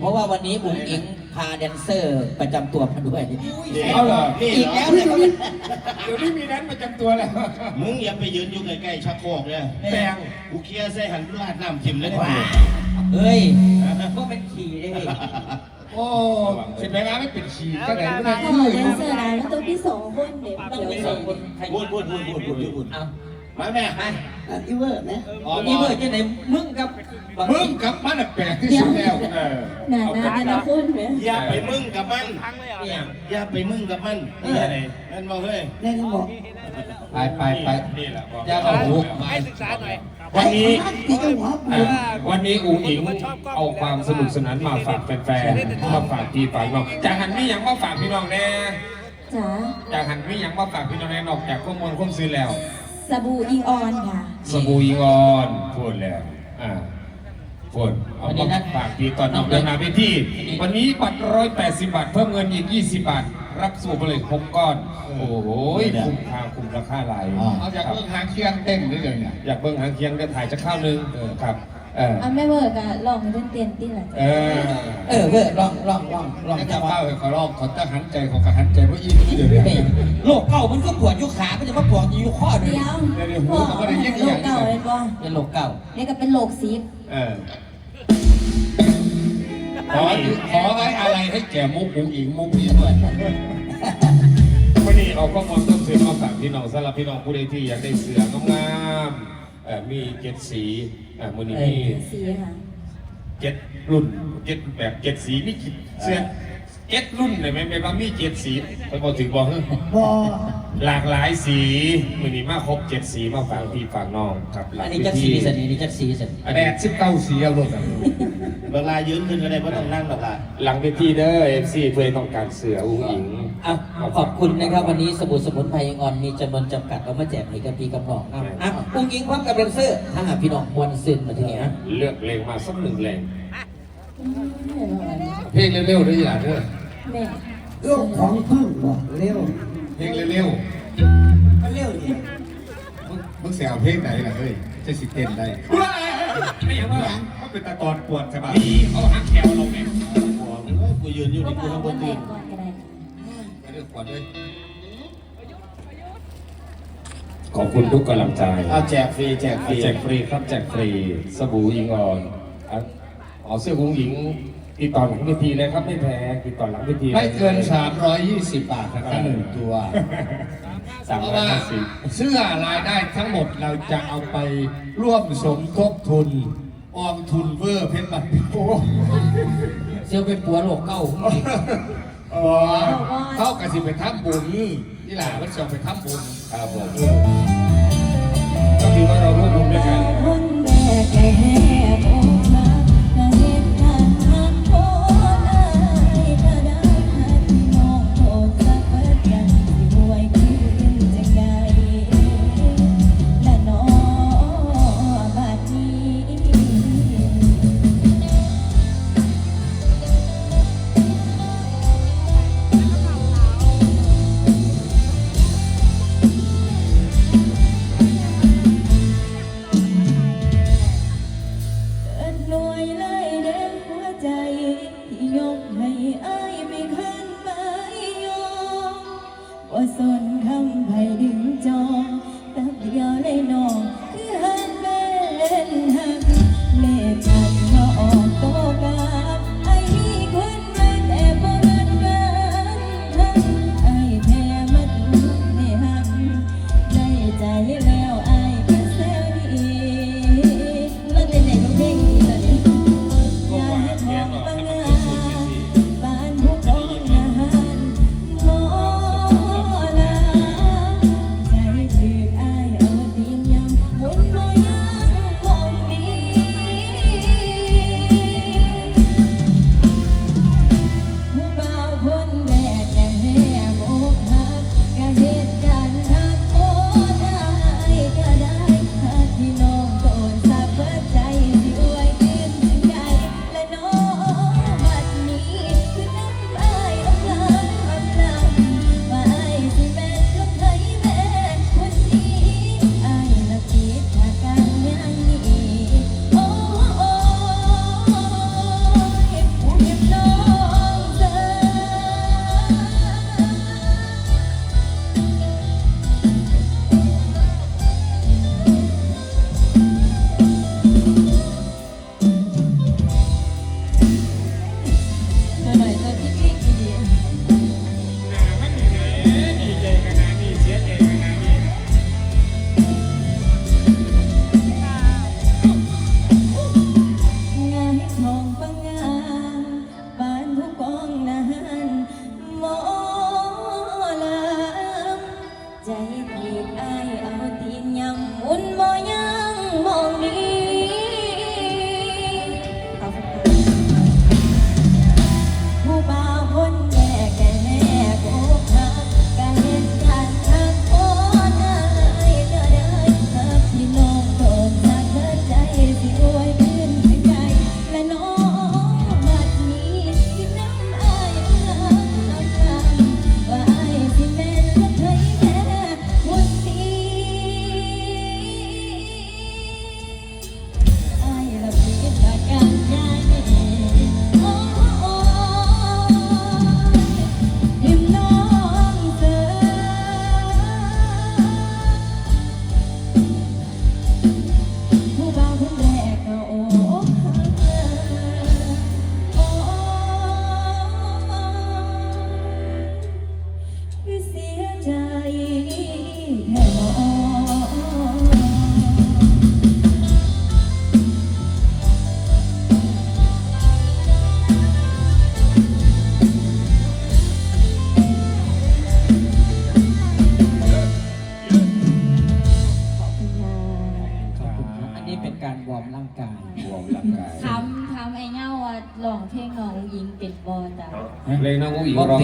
เพราะว่าวันนี้อุ๋งอิงพาแดนเซอร์ประจำตัวมาด้วย เอาเหรออีกแล้วเลยครับเดี๋ยวนี้มีนั้นประจำตัวแล้ว มึงอย่าไปยืนอยู่ใกล้ๆชักโครกเนี่ยแปลง กูเคลียร์ใส่หันลาดน้ำทิมเลยว้าเฮ้ยก็เป็นขี่ได้โอ้สิบแปลงไม่เป็นฉีดก็ไหนไม่ได้ก็คือแดนเซอร์นะแล้วตัวที่สองคนเด็กต้องเดี๋ยวมีสสอองงคคนนพูดพูดพูดพูดพูดพูดเอามาแม่มาอีเวอร์ไหมนี่เบอร์จะไหนมึงกับบัง มึงกับมันแปลกที่สุดแล้วเออหนาหนาแต่ละคนไหมอย่าไปมึงกับมันเนี่ยอย่าไปมึงกับมันนี่อะไรนั่นบอกเฮ้ยได้ที่บอกไปไปไปนี่แหละบอกจะเอาหูให้ศึกษาหน่อยวันนี้ที่ต้องหับเอ่อวันนี้อูอิงเอาความสนุกสนานมาฝากแฟนๆมาฝากพี่ฝากน้องจากหันไม่ยังมาฝากพี่น้องแน่จ๋าจากหันไม่ยังมาฝากพี่น้องแน่นอกจากข้อมูลข้อมซื้อแล้ว สบู่อีออนค่ะ สบู่อิงออนพูดแล้วอ่า พูดเอามาฝากพี่ตอนนอกเดินหน้าไปที่ วันนี้บัตรร้อยแปดสิบบาท เพิ่มเงินอีกยี่สิบบาท รับสูบไปเลยหกก้อน โอ้โหคุ้มค่าคุ้มราคาหลายเอาจากเรื่องหางเคียงเต้นได้เลยเนี่ยอยากเบิ่งหางเคียงก็ถ่ายจะข้าวนึงครับเอออะแม่เวิร์กอะลองให้เป็นเตียนที่หลังเออเออเบอร์ลองลองลองลองแล้วจะจะว่าเข้าเขาลอกเขาจะหันใจเขาก็หันใจเพราะอีนี่เดี๋ยวนี้โรคเก่ามันก็ปวดยุขามันจะมาปวดอยู่ข้อด้วยเดี๋ยวพ่อโรคเก่าเลยป่ะเป็นโรคเก่านี่ก็เป็นโรคซีฟเออ ขอขอไว้อะไรให้แก่มุกอุ๋งอิงมุกนี้ด้วยวันนี้เอาข้อมูลต้นเสือมาฝากพี่น้องสำหรับพี่น้องผู้ใดที่อยากได้เสืองามๆเอ่อมีเจ็ดสีเอ่อมือนี้มีสีค่ะเจ็ดรุ่นเจ็ดแบบเจ็ดสีมีกี่เสื้อเจ็ดรุ่นเลยไหมไม่ว่ามีเจ็ดสีไปบอกถึงบอกเฮ้ย บอ หลากหลายสีมือนี้มาครบเจ็ดสีมาฝากพี่ฝากน้องครับหลัอังนนี้เวจักทีสีสันอันนี้จักสีสันอันแปนี้ดสิบเก้าสีเอารถอะเวลายืนขึ้นก็ได้เพราะต้องนั่งหรอกล่ะหลังเวทีเด้อเอฟซีเพื่อต้องการเสืออุ้งอิงอะขอบคุณนะครับ วันนี้สบู่สมุนไพรออนมีจำนวนจำกัดเอามาแจกให้กับพี่กับน้องครับอะอุ้งอิงพร้อมกับแดนเซอร์ถ้าหากพี่น้องมวนซึนมาทีนี้นะเลือกเพลงมาสักหนึ่งเพลงเพลงเร็วๆด้วยอย่าเด้อแม่โลกของพึ่งบอกเร็ว เพลงเร็วมันเร็วดิๆมึงมึงเสียเอาเพลงไหนล่ะเฮ้ยจะสิเต้นได้ไม่อย่างว่ามันเป็นตะกอนปวดใช่ปะดีเขาหักแถวลงเนี่ยกูยืนอยู่ก็นี่กูมาทั้งบวันนแรตื่นกก่อนก็ได้ไม่ได้ปวดเลยขอบคุณทุกกำลังใจเอาแจกฟรีแจกฟรีแจกฟรีครับแจกฟรีสบู่อิงออนอะเอาเสื้อหุ้งหญิง ติดต่อหลังเวทีเลยครับไม่แพ้ติดต่อหลังเวทีไม่เกิน 320 บาทนะครับหนึ่งตัว สามเพราะร้อยว่าห้าสิบเสื้อรายได้ทั้งหมดเราจะเอาไปร่วมสมทบทุนออมทุนเวอร์เพชรบัตรโอ้เซียวเป็นปัวโรคเก่าอุ้งอิงเออเข้ากับสิไปทำบุญนี่แหละมันจะไปทำบุญ ครับผมก็ถือว่าเราร่วมบุญด้วยกัน คนแรกแก่แห่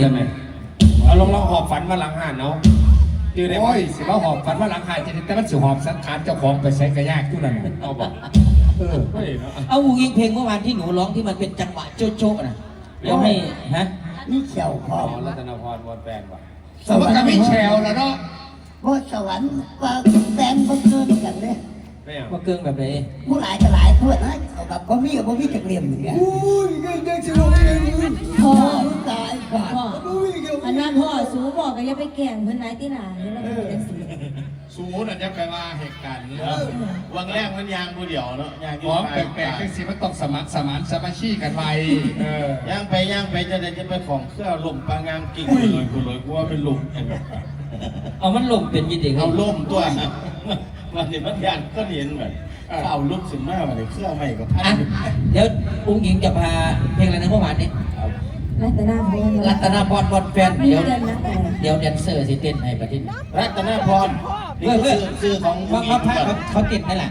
อุ้งอิงร้องได้ไหมเอาลองลองหอบฝันมาหลังหันเนาะจือได้ไหมโอ้ยสิว่าหอบฝันว่าหลังหายจะได้แต่มันสิหอบสังขารเจ้าของไปใช้กระยากทุกนั่นน่ะเอาบอกเออเฮ้ยเนาะเอาอุ้งอิงเพลงเมื่อวานที่หนูร้องที่มันเป็นจังหวะโจ๊ะโจ๊ะนะเดี๋ยวให้ฮะนี่เขียวพออ๋อรัตนพรวอนแปลนว่ะสวัสดิ์ไม่แชวแล้วเนาะว่าสวรรค์ว่าแฟนบ่เกินกันเลยไม่เอาว่าเกิงแบบไหนผู้หลายก็หลายทั่วนะเอาแบบบ่มีกับบ่มีจักเหลี่ยมอย่างเงี้ยอุ้ยยังยังสิลง อกก็อย่าไปแกล้งเพิ่นนายที่หลานแล้วก็เป็นสิสูน่ะจะไปว่าเหตุการณ์นี้วังแรกมันยางผู้เดียวเนาะยางอหยู่อมแปลกๆจังสิมันต้องสมัครสมานสามัคคีกันไว้เออย่างไปย่างไปจะได้จะไปของเครื่องลมปลางามกิ่งกูเลยกูเลยกูว่าเป็นลุมเอามันลงเป็นยินดีเอาล่มตัวมันนี่มันยางก็เห็นแบบเอาลุกขึ้นมาวันนี้เครื่องใหม่กับพัอะนเดี๋ยวอุ้งอิงจะพาเพลงอะไรนะเมื่อวานนี้ รัตนาพรรัตนาพรบอลแฟนไม่เดี๋ยวเดินนะแต่เดี๋ยวแดนเซอร์สิเต้นให้ประเทศรัตนพรนี่คือชื่อของเขาผู้หญิเขางเขาเขาเต้นนั่นแหละ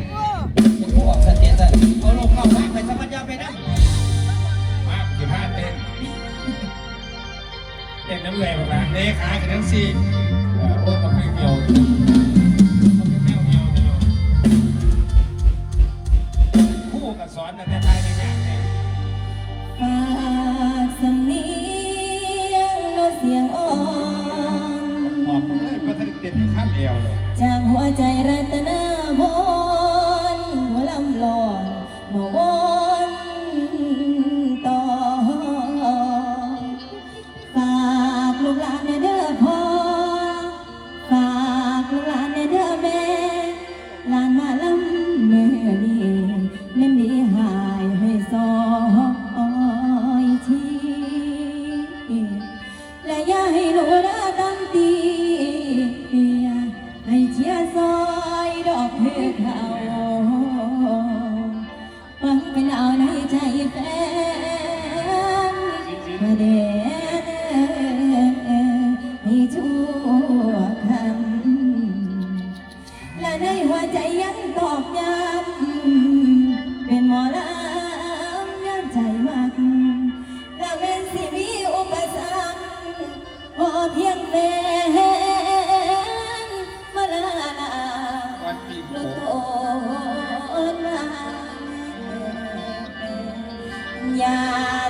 ผู้ออกสเตจเอาลงเข้าไปไปสมัญญาไปนะมาสิพาเต้นเต้นน้ำแรงแบบเลขากันทั้งสี่เออโอ้ยมันไม่เกี่ยว เด่นให้ชั่วคำและในหัวใจยังตอกย้ำเป็นหมอลำย้ำใจมากแล้วเป็นสิมีอุปสรรคพอเพียงแฟนมาลาวันปีโลูกป้โอนมาอย่า